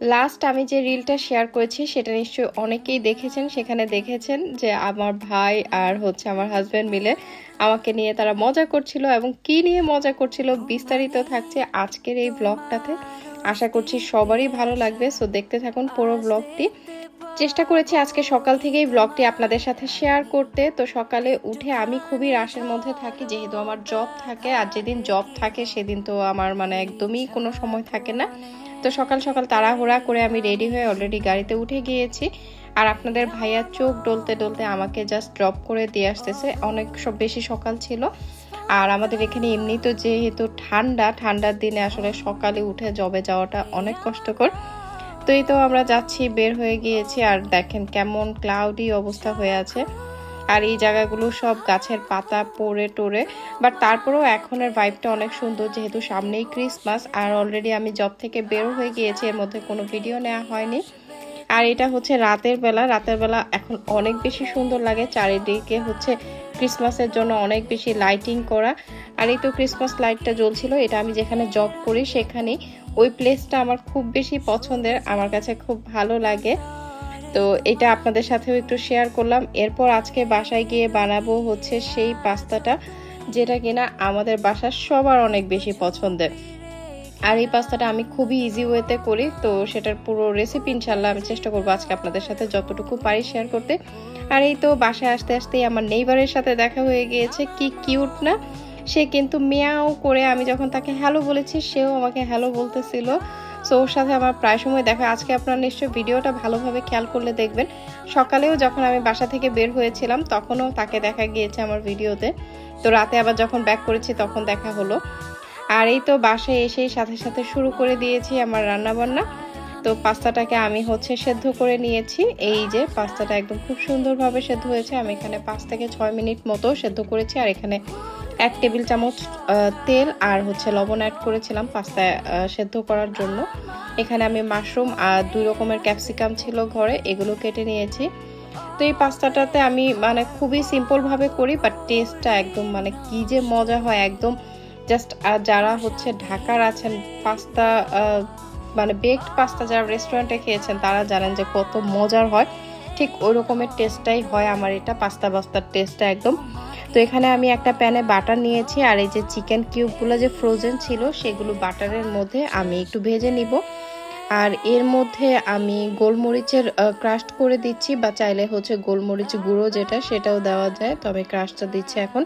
Last আমি যে রিলটা share করেছি, সেটা নিশ্চয়ই অনেকেই দেখেছেন। সেখানে দেখেছেন যে আমার ভাই আর হচ্ছে আমার হাজব্যান্ড মিলে আমাকে নিয়ে তারা মজা করছিল এবং কি নিয়ে মজা করছিল বিস্তারিত থাকছে আজকের এই ব্লগটাতে আশা করছি সবারই ভালো লাগবে। সো দেখতে থাকুন পুরো ব্লগটি চেষ্টা করেছি আজকে সকাল থেকেই ব্লগটি আপনাদের সাথে শেয়ার করতে। তো সকালে উঠে আমি খুবই রাশের মধ্যে থাকি, যেহেতু আমার জব থাকে। আর যেদিন জব থাকে, সেদিন তো আমার মানে একদমই কোনো সময় থাকে না। তো সকাল সকাল তাড়াহুড়া করে আমি রেডি হয়ে অলরেডি গাড়িতে উঠে গিয়েছি। আর আপনাদের ভাইয়া চোখ ডলতে ডলতে আমাকে জাস্ট ড্রপ করে দিয়ে আসতেছে। অনেক সব বেশি সকাল ছিল। আর আমাদের এখানে এমনি তো যেহেতু ঠান্ডা, ঠান্ডার দিনে আসলে সকালে উঠে জবে যাওয়াটা অনেক কষ্টকর। তো এই তো আমরা যাচ্ছি, বের হয়ে গিয়েছি। আর দেখেন কেমন ক্লাউডি অবস্থা হয়ে আছে। আর এই জায়গাগুলো সব গাছের পাতা পড়ে টোরে বাট তারপরেও এখনের ভাইবটা অনেক সুন্দর যেহেতু সামনেই ক্রিসমাস আর অলরেডি আমি জব থেকে বের হয়ে গিয়েছি, এর মধ্যে কোনো ভিডিও নেওয়া হয়নি। আর এটা হচ্ছে রাতের বেলা রাতের বেলা এখন অনেক বেশি সুন্দর লাগে, চারিদিকে হচ্ছে ক্রিসমাসের জন্য অনেক বেশি লাইটিং করা। আর এই তো ক্রিসমাস লাইটটা জ্বলছিল, এটা আমি যেখানে জব করি সেখানে ওই প্লেসটা আমার খুব বেশি পছন্দের, আমার কাছে খুব ভালো লাগে। তো এটা আপনাদের সাথেও একটু শেয়ার করলাম। এরপর আজকে বাসায় গিয়ে বানাবো হচ্ছে সেই পাস্তাটা, যেটা কিনা আমাদের বাসার সবার অনেক বেশি পছন্দের। আর এই পাস্তাটা আমি খুবই ইজি ওয়েতে করি, তো সেটার পুরো রেসিপি ইনশাল্লাহ আমি চেষ্টা করব আজকে আপনাদের সাথে যতটুকু পারি শেয়ার করতে। আর এই তো বাসায় আসতে আসতেই আমার নেইবারের সাথে দেখা হয়ে গিয়েছে, কি কিউট না? সে কিন্তু মেয়াও করে আমি যখন তাকে হ্যালো বলেছি, সেও আমাকে হ্যালো বলতেছিল। সো ওর সাথে আমার প্রায় সময় দেখা আজকে আপনারা নিশ্চয়ই ভিডিওটা ভালোভাবে খেয়াল করলে দেখবেন। সকালেও যখন আমি বাসা থেকে বের হয়েছিলাম, তখনও তাকে দেখা গিয়েছে আমার ভিডিওতে। তো রাতে আবার যখন ব্যাক করেছি, তখন দেখা হলো। আর এই তো বাসায় এসেই সাথে সাথে শুরু করে দিয়েছি আমার রান্না বান্না তো পাস্তাটাকে আমি হচ্ছে সেদ্ধ করে নিয়েছি। এই যে পাস্তাটা একদম খুব সুন্দরভাবে সেদ্ধ হয়েছে। আমি এখানে পাঁচ থেকে ছয় মিনিট মতো সেদ্ধ করেছি। আর এখানে এক টেবিল চামচ তেল আর হচ্ছে লবণ অ্যাড করেছিলাম পাস্তা সেদ্ধ করার জন্য। এখানে আমি মাশরুম আর দুই রকমের ক্যাপসিকাম ছিল ঘরে, এগুলো কেটে নিয়েছি। তো এই পাস্তাটাতে আমি মানে খুবই সিম্পলভাবে করি বাট টেস্টটা একদম মানে কি যে মজা হয়, একদম জাস্ট যারা হচ্ছে ঢাকার আছেন পাস্তা মানে বেকড পাস্তা যারা রেস্টুরেন্টে খেয়েছেন, তারা জানেন যে কত মজার হয়। ঠিক ওই রকমের টেস্টটাই হয় আমার এটা পাস্তা পাস্তার টেস্টটা একদম। এখানে আমি একটা প্যানে বাটার নিয়েছি আর এই যে চিকেন কিউবগুলো যে ফ্রোজেন ছিল, সেগুলো বাটারের মধ্যে আমি একটু ভেজে নিব। আর এর মধ্যে আমি গোলমরিচের ক্রাস্ট করে দিচ্ছি বা চাইলে হচ্ছে গোলমরিচ গুঁড়ো যেটা, সেটাও দেওয়া যায়, তো আমি ক্রাশটা দিচ্ছি এখন।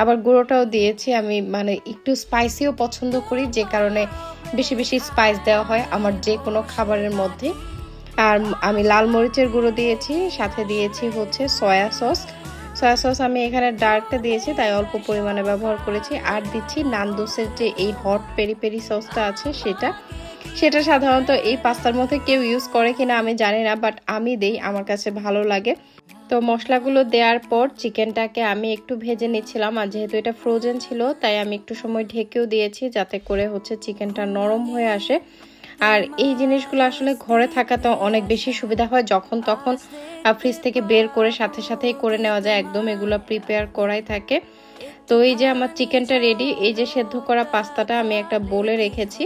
আবার গুঁড়োটাও দিয়েছি, আমি মানে একটু স্পাইসিও পছন্দ করি, যে কারণে বেশি বেশি স্পাইস দেওয়া হয় আমার যে কোনো খাবারের মধ্যে। আর আমি লাল মরিচের গুঁড়ো দিয়েছি, সাথে দিয়েছি হচ্ছে সয়া সস সয়া সস আমি এখানে ডার্কটা দিয়েছি, তাই অল্প পরিমাণে ব্যবহার করেছি। আর দিচ্ছি নানদোসের যে এই হট পেরি পেরি সসটা আছে সেটা। সেটা সাধারণত এই পাস্তার মধ্যে কেউ ইউজ করে কিনা আমি জানি না বাট আমি দেই, আমার কাছে ভালো লাগে। তো মশলাগুলো দেওয়ার পর চিকেনটাকে আমি একটু ভেজে নিচ্ছিলাম, আর যেহেতু এটা ফ্রোজেন ছিল, তাই আমি একটু সময় ঢেকেও দিয়েছি যাতে করে হচ্ছে চিকেনটা নরম হয়ে আসে। আর এই জিনিসগুলো আসলে ঘরে থাকা তো অনেক বেশি সুবিধা হয়। যখন তখন ফ্রিজ থেকে বের করে সাথে সাথেই করে নেওয়া যায়। একদম এগুলো প্রিপেয়ার করাই থাকে। তো এই যে আমার চিকেনটা রেডি এই যে সেদ্ধ করা পাস্তাটা আমি একটা বলে রেখেছি।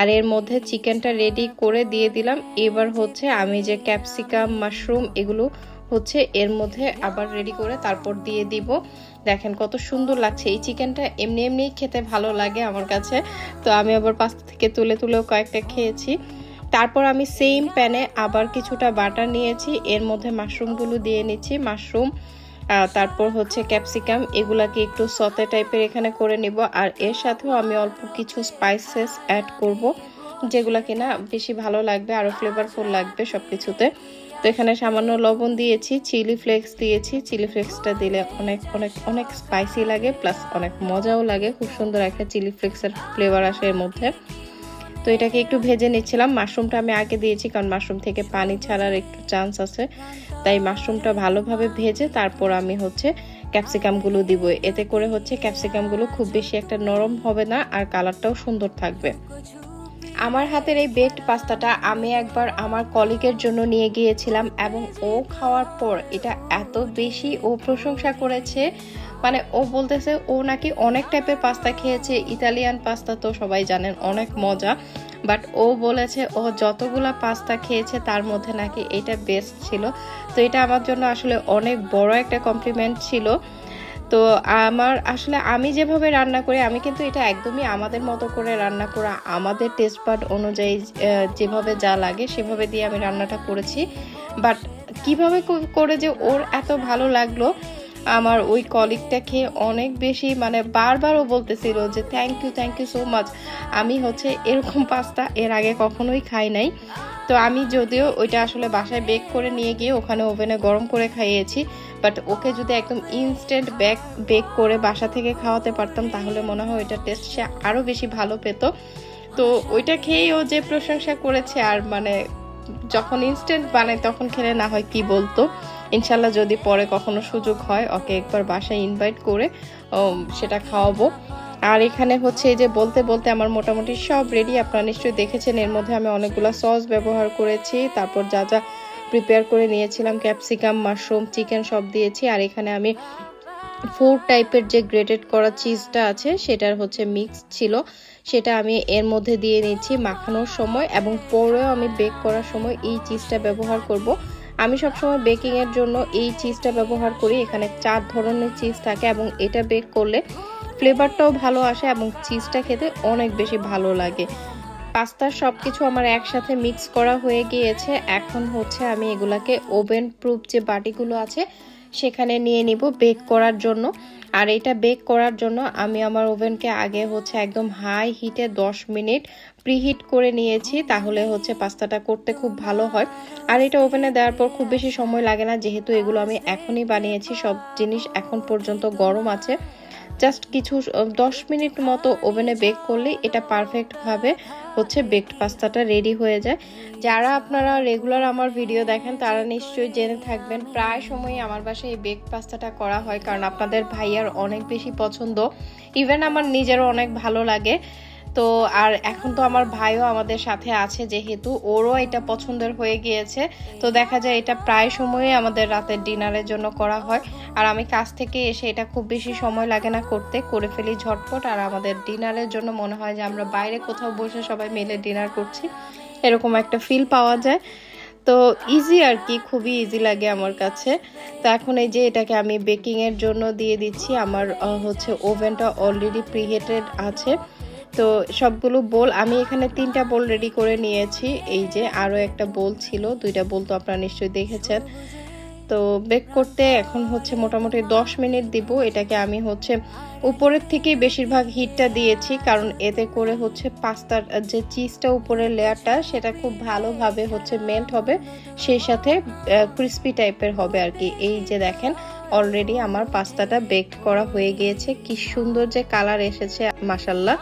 আর এর মধ্যে চিকেনটা রেডি করে দিয়ে দিলাম। এবার হচ্ছে আমি যে ক্যাপসিকাম মাশরুম এগুলো হচ্ছে এর মধ্যে আবার রেডি করে তারপর দিয়ে দিব। দেখেন কত সুন্দর লাগছে। এই চিকেনটা এমনি এমনি খেতে ভালো লাগে আমার কাছে। তো আমি আবার পাস্তা থেকে তুলে তুলেও কয়েকটা খেয়েছি। তারপর আমি সেম প্যানে আবার কিছুটা বাটার নিয়েছি। এর মধ্যে মাশরুমগুলো দিয়ে নিচ্ছি। মাশরুম তারপর হচ্ছে ক্যাপসিকাম এগুলাকে একটু সতে টাইপের এখানে করে নিব। আর এর সাথেও আমি অল্প কিছু স্পাইসেস অ্যাড করব, যেগুলো কিনা বেশি ভালো লাগবে আরও ফ্লেভারফুল লাগবে সব কিছুতে তো এখানে সামান্য লবণ দিয়েছি, চিলি ফ্লেক্স দিয়েছি। চিলি ফ্লেক্সটা দিলে অনেক অনেক অনেক স্পাইসি লাগে প্লাস অনেক মজাও লাগে। খুব সুন্দর একটা চিলি ফ্লেক্সের ফ্লেভার আসে এর মধ্যে। তো এটাকে একটু ভেজে নিচ্ছিলাম। মাশরুমটা আমি আগে দিয়েছি, কারণ মাশরুম থেকে পানি ছাড়ার একটু চান্স আছে। তাই মাশরুমটা ভালোভাবে ভেজে তারপর আমি হচ্ছে ক্যাপসিকামগুলো দিব। এতে করে হচ্ছে ক্যাপসিকামগুলো খুব বেশি একটা নরম হবে না, আর কালারটাও সুন্দর থাকবে। আমার হাতের এই বেকড পাস্তাটা আমি একবার আমার কলিগের জন্য নিয়ে গিয়েছিলাম এবং ও খাওয়ার পর এটা এত বেশি ও প্রশংসা করেছে। মানে ও বলতেছে, ও নাকি অনেক টাইপের পাস্তা খেয়েছে ইতালিয়ান পাস্তা তো সবাই জানেন, অনেক মজা। বাট ও বলেছে, ও যতগুলা পাস্তা খেয়েছে, তার মধ্যে নাকি এটা বেস্ট ছিল। তো এটা আমার জন্য আসলে অনেক বড় একটা কমপ্লিমেন্ট ছিল। তো আমার আসলে আমি যেভাবে রান্না করি, আমি কিন্তু এটা একদমই আমাদের মতো করে রান্না করা, আমাদের টেস্ট বাড অনুযায়ী যেভাবে যা লাগে সেভাবে দিয়ে আমি রান্নাটা করেছি। বাট কীভাবে করে যে ওর এত ভালো লাগল, আমার ওই কলিগটা খেয়ে অনেক বেশি মানে বারবারও বলতেছিল যে thank you thank you so much আমি হচ্ছে এরকম পাস্তা এর আগে কখনোই খাই নাই। তো আমি যদিও ওইটা আসলে বাসায় বেক করে নিয়ে গিয়ে ওখানে ওভেনে গরম করে খাইয়েছি বাট ওকে যদি একদম ইনস্ট্যান্ট বেক বেক করে বাসা থেকে খাওয়াতে পারতাম, তাহলে মনে হয় ওইটা টেস্ট সে আরও বেশি ভালো পেত। তো ওইটা খেয়েই ও যে প্রশংসা করেছে আর মানে যখন ইনস্ট্যান্ট বানাই তখন খেলে না হয় কি বলতো? ইনশাল্লাহ যদি পরে কখনো সুযোগ হয়, ওকে একবার বাসায় ইনভাইট করে সেটা খাওয়াবো। আর এখানে হচ্ছে এই যে বলতে বলতে আমার মোটামুটি সব রেডি আপনারা নিশ্চয়ই দেখেছেন, এর মধ্যে আমি অনেকগুলো সস ব্যবহার করেছি, তারপর যা যা প্রিপেয়ার করে নিয়েছিলাম ক্যাপসিকাম মাশরুম চিকেন সব দিয়েছি, আর এখানে আমি ফোর টাইপের যে গ্রেটেড করা চিজটা আছে, সেটার হচ্ছে মিক্স ছিল, সেটা আমি এর মধ্যে দিয়ে নিচ্ছি মাখানোর সময়, এবং পরেও আমি বেক করার সময় এই চিজটা ব্যবহার করব। আমি সবসময় বেকিং এর জন্য এই চিজটা ব্যবহার করি, এখানে চার ধরনের চিজ থাকে, এবং এটা বেক করলে ফ্লেভারটাও ভালো আসে এবং চিজটা খেতে অনেক বেশি ভালো লাগে। পাস্তার সব কিছু আমার একসাথে মিক্স করা হয়ে গিয়েছে। এখন হচ্ছে আমি এগুলাকে ওভেন প্রুফ যে বাটিগুলো আছে, সেখানে নিয়ে নিব বেক করার জন্য। আর এটা বেক করার জন্য আমি আমার ওভেনকে আগে হচ্ছে একদম হাই হিটে 10 মিনিট প্রিহিট করে নিয়েছি, তাহলে হচ্ছে পাস্তাটা করতে খুব ভালো হয়। আর এটা ওভেনে দেওয়ার পর খুব বেশি সময় লাগে না, যেহেতু এগুলো আমি এখনই বানিয়েছি, সব জিনিস এখন পর্যন্ত গরম আছে। জাস্ট কিছু দশ মিনিট মতো ওভেনে বেক করলে এটা পারফেক্টভাবে হচ্ছে বেকড পাস্তাটা রেডি হয়ে যায়। যারা আপনারা রেগুলার আমার ভিডিও দেখেন, তারা নিশ্চয়ই জেনে থাকবেন, প্রায় সময়ই আমার বাসায় এই বেকড পাস্তাটা করা হয়, কারণ আপনাদের ভাইয়ার অনেক বেশি পছন্দ। ইভেন আমার নিজেরও অনেক ভালো লাগে। তো আর এখন তো আমার ভাইও আমাদের সাথে আছে যেহেতু, ওরও এটা পছন্দের হয়ে গিয়েছে। তো দেখা যায় এটা প্রায় সময়ই আমাদের রাতের ডিনারের জন্য করা হয়। আর আমি কাজ থেকে এসে এটা খুব বেশি সময় লাগে না করতে, করে ফেলি ঝটপট। আর আমাদের ডিনারের জন্য মনে হয় যে আমরা বাইরে কোথাও বসে সবাই মিলে ডিনার করছি। এরকম একটা ফিল পাওয়া যায়। তো ইজি আর কি, খুবই ইজি লাগে আমার কাছে। তো এখন এই যে এটাকে আমি বেকিংয়ের জন্য দিয়ে দিচ্ছি। আমার হচ্ছে ওভেনটা অলরেডি প্রিহেটেড আছে। তো সবগুলো বোল, আমি এখানে তিনটা বোল রেডি করে নিয়েছি। এই যে আরও একটা বোল ছিল, দুইটা বোল তো আপনারা নিশ্চয়ই দেখেছেন। তো বেক করতে এখন হচ্ছে মোটামুটি 10 মিনিট দিব। এটাকে আমি হচ্ছে উপরের থেকেই বেশিরভাগ হিটটা দিয়েছি, কারণ এতে করে হচ্ছে পাস্তার যে চিজটা উপরের লেয়ারটা, সেটা খুব ভালোভাবে হচ্ছে মেল্ট হবে। সেই সাথে ক্রিস্পি টাইপের হবে আর কি। এই যে দেখেন অলরেডি আমার পাস্তাটা বেকড করা হয়ে গিয়েছে। কি সুন্দর যে কালার এসেছে মাসাল্লাহ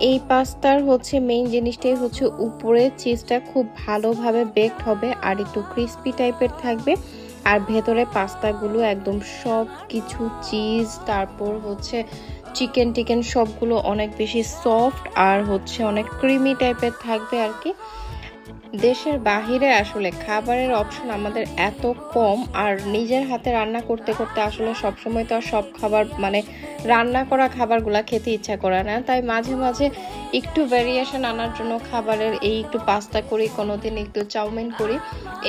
এই পাস্তার হচ্ছে মেইন জিনিসটাই হচ্ছে উপরে চিজটা খুব ভালোভাবে বেকড হবে আর একটু ক্রিস্পি টাইপের থাকবে। আর ভেতরে পাস্তাগুলো একদম সব কিছু চিজ তারপর হচ্ছে চিকেন টিকেন সবগুলো অনেক বেশি সফট আর হচ্ছে অনেক ক্রিমি টাইপের থাকবে আর কি। দেশের বাহিরে আসলে খাবারের অপশন আমাদের এত কম, আর নিজের হাতে রান্না করতে করতে আসলে সবসময় তো আর সব খাবার মানে রান্না করা খাবারগুলো খেতে ইচ্ছা করে না। তাই মাঝে মাঝে একটু ভ্যারিয়েশন আনার জন্য খাবারের এই একটু পাস্তা করি, কোনোদিন একটু চাউমিন করি।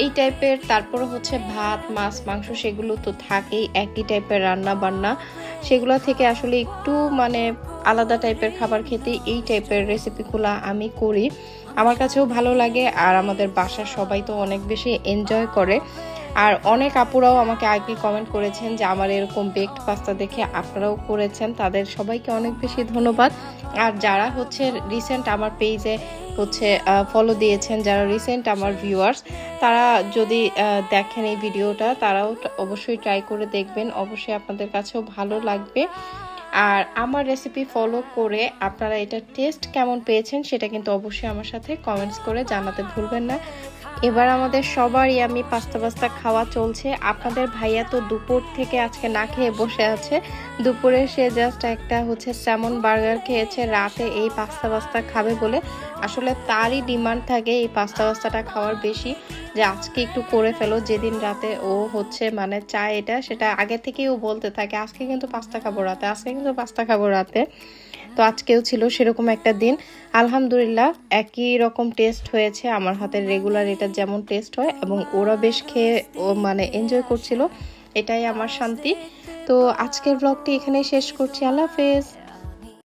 এই টাইপের তারপর হচ্ছে ভাত, মাছ, মাংস সেগুলো তো থাকেই, একই টাইপের রান্না বান্না সেগুলো থেকে আসলে একটু মানে আলাদা টাইপের খাবার খেতে এই টাইপের রেসিপিগুলো আমি করি। আমার কাছেও ভালো লাগে আর আমাদের বাসার সবাই তো অনেক বেশি এনজয় করে। আর অনেক আপুরাও আমাকে আগে কমেন্ট করেছেন যে আমার এরকম বেকড পাস্তা দেখে আপনারাও করেছেন, তাদের সবাইকে অনেক বেশি ধন্যবাদ। আর যারা হচ্ছে রিসেন্ট আমার পেজে হচ্ছে ফলো দিয়েছেন, যারা রিসেন্ট আমার ভিউয়ার্স তারা যদি দেখেন এই ভিডিওটা তারাও অবশ্যই ট্রাই করে দেখবেন। অবশ্যই আপনাদের কাছেও ভালো লাগবে। আর আমার রেসিপি ফলো করে আপনারা এটা টেস্ট কেমন পেয়েছেন সেটা কিন্তু অবশ্যই আমার সাথে কমেন্টস করে জানাতে ভুলবেন না। এবার আমাদের সবারই আমি পাস্তা পাস্তা খাওয়া চলছে। আপনাদের ভাইয়া তো দুপুর থেকে আজকে না খেয়ে বসে আছে। দুপুরে সে জাস্ট একটা হচ্ছে স্যামন বার্গার খেয়েছে। রাতে এই পাস্তা পাস্তা খাবে বলে। আসলে তারই ডিমান্ড থাকে এই পাস্তা পাস্তাটা খাওয়ার বেশি। যে আজকে একটু করে ফেলো, যেদিন রাতে ও হচ্ছে মানে চায় এটা, সেটা আগে থেকেই ও বলতে থাকে, আজকে কিন্তু পাস্তা খাব রাতে, আজকে কিন্তু পাস্তা খাব রাতে। তো আজকেও ছিল সেরকম একটা দিন। আলহামদুলিল্লাহ, একই রকম টেস্ট হয়েছে আমার হাতের রেগুলার এটা যেমন টেস্ট হয় এবং ওরা বেশ খেয়ে, ও মানে এনজয় করছিল, এটাই আমার শান্তি। তো আজকের ব্লগটি এখানেই শেষ করছি। আল্লাহ হাফেজ।